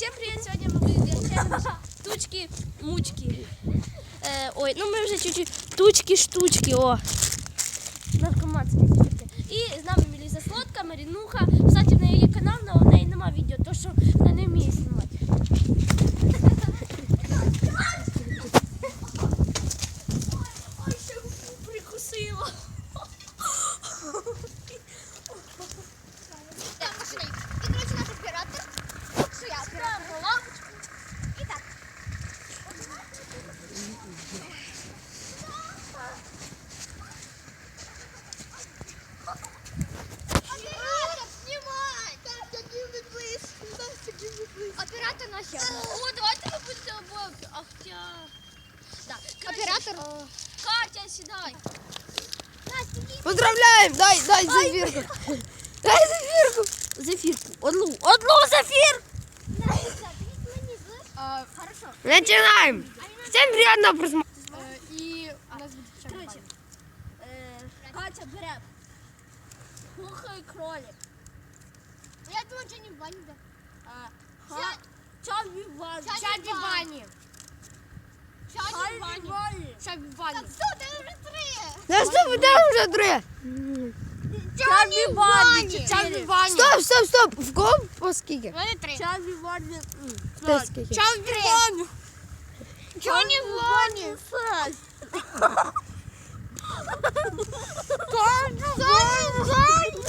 Всем привет! Сегодня мы будем делать челлендж тучки-мучки. Э, ой, ну мы вже чуть-чуть тучки-штучки, о. Наркоманські тільки. І з нами Меліза Солодка, Марінуха. Кстати, в неї є канал, але в неї нема відео, то що вона не вміє Оператор наш. О, давайте ми будемо обоє. Ах, тя. Да. коротше, Оператор. о, Катя, сідай. Настя, иди. Поздравляем! Дай, дай зефирку. Дай зефирку. Зефірку. Одну. Одну зефір! Настя, ты не слышишь? Хорошо. Начинаем. Всем приятного просмотра. И у нас будет Коротше, е, Катя бере. Пухай кролик. Я думаю, что не в бане, да. А, ха- Чаві Вані. Чаві Вані. Чаві Чаві Вані. Вані. Чаві Вані. Так, стоп, это уже три. Да стоп, да уже три. Чаві Вані. Чаві Вані. Стоп, стоп, стоп. В кого по скільки? Вони три. Чаві Вані. Ти скільки? Чаві Вані. Чаві Вані. Чаві Вані. Чаві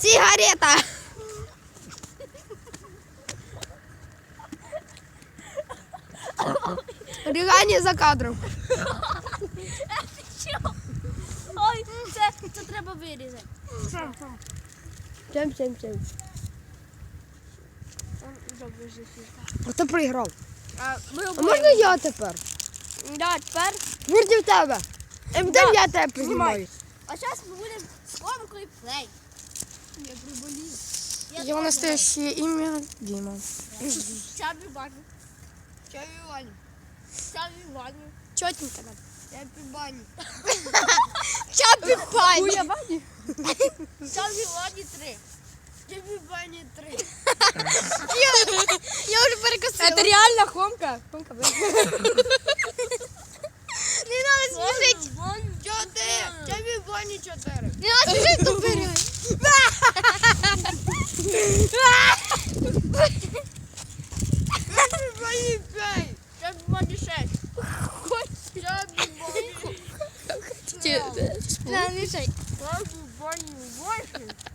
Сигарета. Ригание за кадром. Що? Ой, це, це треба вирізати. Чем, чем, чем. Добре, зефір. Хто проіграв? А, ми А обоє. можна я тепер? Да, тепер. Проти тебе. Ем, Да. я тебе познімаю. А зараз ми будемо з комкою плей. Я приболів. Його настоящее ім'я Діма. Чаві Вані. Чаві Вані. Чаві Вані. Чотенько нам. Чаві Вані. Чапі пані. Чаві Вані три. Я уже перекусила. Это реально Хомка? Хомка, блин. Не надо смешить. Чотири. Скибибани 4. Не надо смешить, тупери. Скибибани 5. Скибибани 6. Скибибани. Скибибани 8.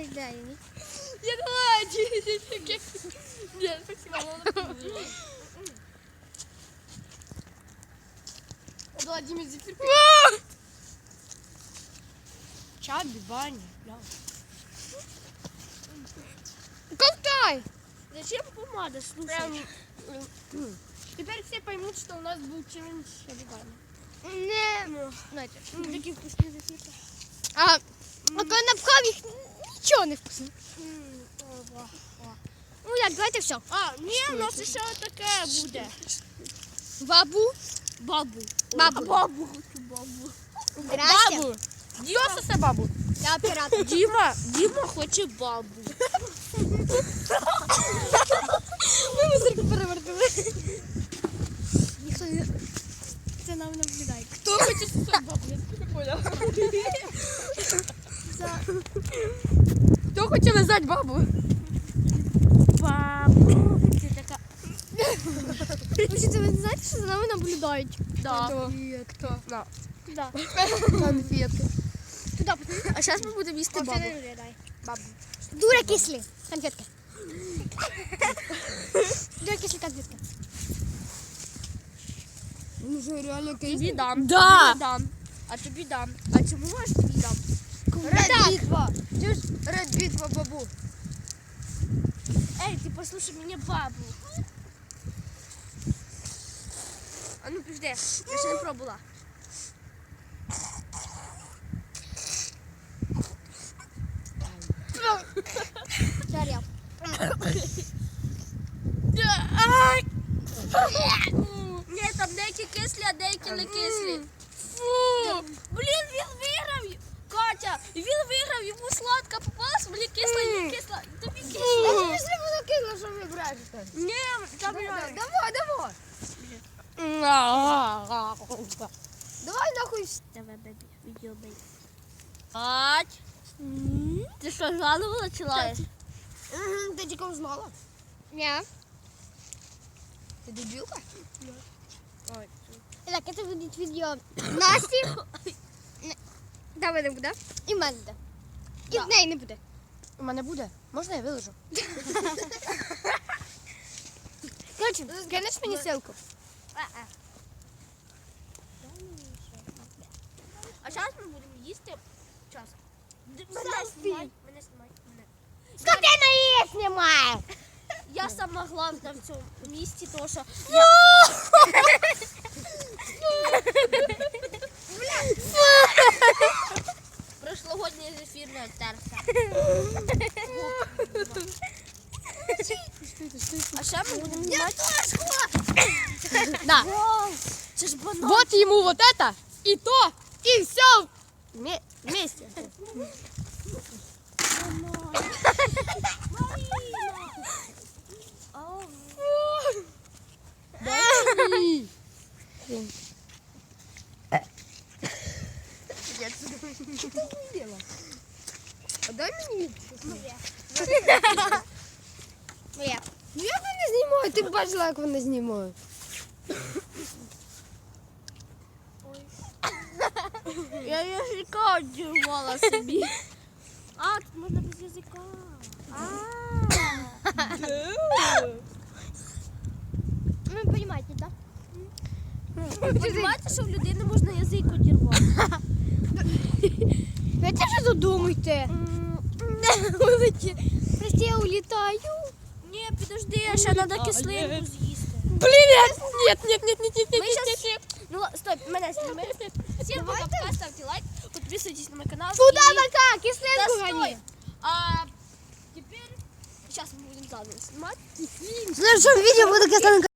не знаю. Я давай. Нет, спасибо. Владимир Зефиркин. А! Чаби, баня. Колтай! Зачем помада, слушай? Прям... Теперь все поймут, что у нас был челлендж с Чабибаном. Не, ну, знаете, такие вкусные зефирки. А, а конопков их нічого не вкусно. Ну як, давайте все. А, ні, у нас ще таке буде. Бабу. Бабу. Бабу. Бабу, хочу бабу. Здрасте. Діма, це бабу. Я оператор. Діма, Діма хоче бабу. Ми мусорки перевертили. Ніхто не... Це нам наблюдає. Хто хоче свою бабу? Я не поняла. Хто хоче лизати бабу? Бабу. Це така. Учиться, ви знаєте, що за нами наблюдають? Да. Хто? На. Да. Конфетки. Туди, пацани. А зараз ми будемо їсти бабу. Бабу. Дура кислі. Конфетки. Дура кислі конфетки. Ну що, реально Тобі дам. Да. Тобі дам. А тобі дам. А чому аж тобі дам? Ред битва. Чуєш? Ред битва, бабу. Эй, ты послушай меня, бабу. А ну пізде, я ще не пробувала. Жаря. Ні, там деякі кислі, а деякі не кислі. Давай нахуй. Давай, бебі, відео бейбі. Кать, ти що, жалувала чи лаєш? Мгм, Ти тільки узнала. Ні. Ти дебілка? Ой, Так, це буде відео Насті. Не- Давай не буде. І в мене буде. І Да. в неї не буде. У мене буде. Можна я виложу? Коротше, Скинеш мені ссылку? А Зараз ми будемо їсти час. Мене знімай, мене знімай, мене. скотина її знімає. Я сама главна в цьому місті, тому що прошлогодній зефір не оттерся. А ще ми будемо знімати. Да. Це ж банан. Вот ему вот это, и то, и все вместе. Ау. А дай мені. Моє. Ну як вони знімають? Ти б бачила, як вони знімають. Я язика одірвала собі. А, тут можна без язика. А. Ви розумієте, так? Ви розумієте, що в людини можна язик одірвати? Ви теж додумайте. Прости, я улітаю. Ні, підожди, ще треба кислинку з'їсти. Блін, нет, нет, нет, нет, нет, Ми щас... Ну, ла- стоп, мене сніми. Всім пока, ставте лайк, підписуйтесь на мой канал. Куда і- пока? Да Кислинку стой! гони. А теперь сейчас мы будем заново снимать. В следующем видео буду кислинка.